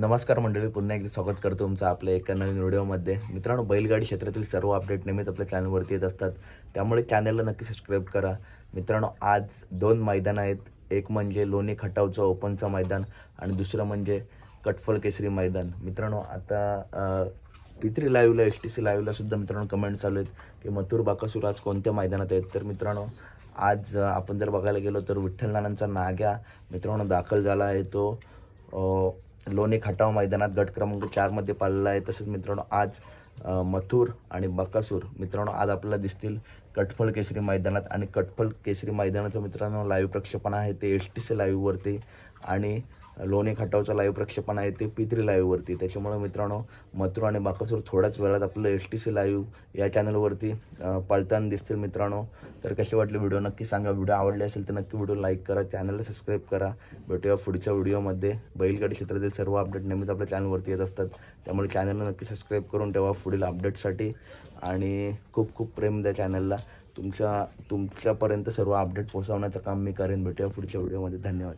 नमस्कार मंडळी पुन्हा एकदा स्वागत करतो तुमचं आपल्या एका नवीन व्हिडिओमध्ये. मित्रांनो बैलगाडी क्षेत्रातील सर्व अपडेट नेहमीच आपल्या चॅनलवरती येत असतात. त्यामुळे चॅनलला नक्की सबस्क्राईब करा. मित्रांनो आज दोन मैदान आहेत. एक म्हणजे लोणी खटावचं ओपनचं मैदान आणि दुसरं म्हणजे कटफल केसरी मैदान. मित्रांनो आता अं, पित्री लाईव्हला एस टी सी लाईव्हला सुद्धा मित्रांनो कमेंट चालू आहेत की मथुर बाकासूर आज कोणत्या मैदानात आहेत? तर मित्रांनो आज आपण जर बघायला गेलो तर विठ्ठल नानांचा नाग्या मित्रांनो दाखल झाला आहे तो लोणी खटाव मैदानात गट क्रमांक चारमध्ये पाळलेला आहे. तसेच मित्रांनो आज मथुर आणि बकासूर मित्रांनो आज आपल्याला दिसतील कटफल केसरी मैदानात. आणि कटफल केसरी मैदानाचं मित्रांनो लाईव्ह प्रक्षेपण आहे. ते एस टी सी लाईव्हवरती आणि लोणी खटावचं लाईव्ह प्रक्षेपण आहे ते पित्री लाईव्हवरती. त्याच्यामुळे मित्रांनो मथुर आणि बाकासूर थोड्याच वेळात आपलं एस टी सी लाईव्ह या चॅनलवरती पाळताना पळताना दिसतील मित्रांनो. तर कसे वाटले व्हिडिओ नक्की सांगा. व्हिडिओ आवडले असेल तर नक्की व्हिडिओ लाईक करा चॅनलला सबस्क्राईब करा. भेटूया पुढच्या व्हिडिओमध्ये. बैलगाडी क्षेत्रातील सर्व अपडेट नेहमीच आपल्या चॅनलवरती येत असतात. त्यामुळे चॅनलला नक्की सबस्क्राईब करून ठेवा पुढील अपडेटसाठी आणि खूप खूप प्रेम द्या चॅनलला तुमच्या तुमच्यापर्यंत सर्व अपडेट पोहोचवण्याचं काम मी करेन. भेटूया पुढच्या व्हिडिओमध्ये. धन्यवाद.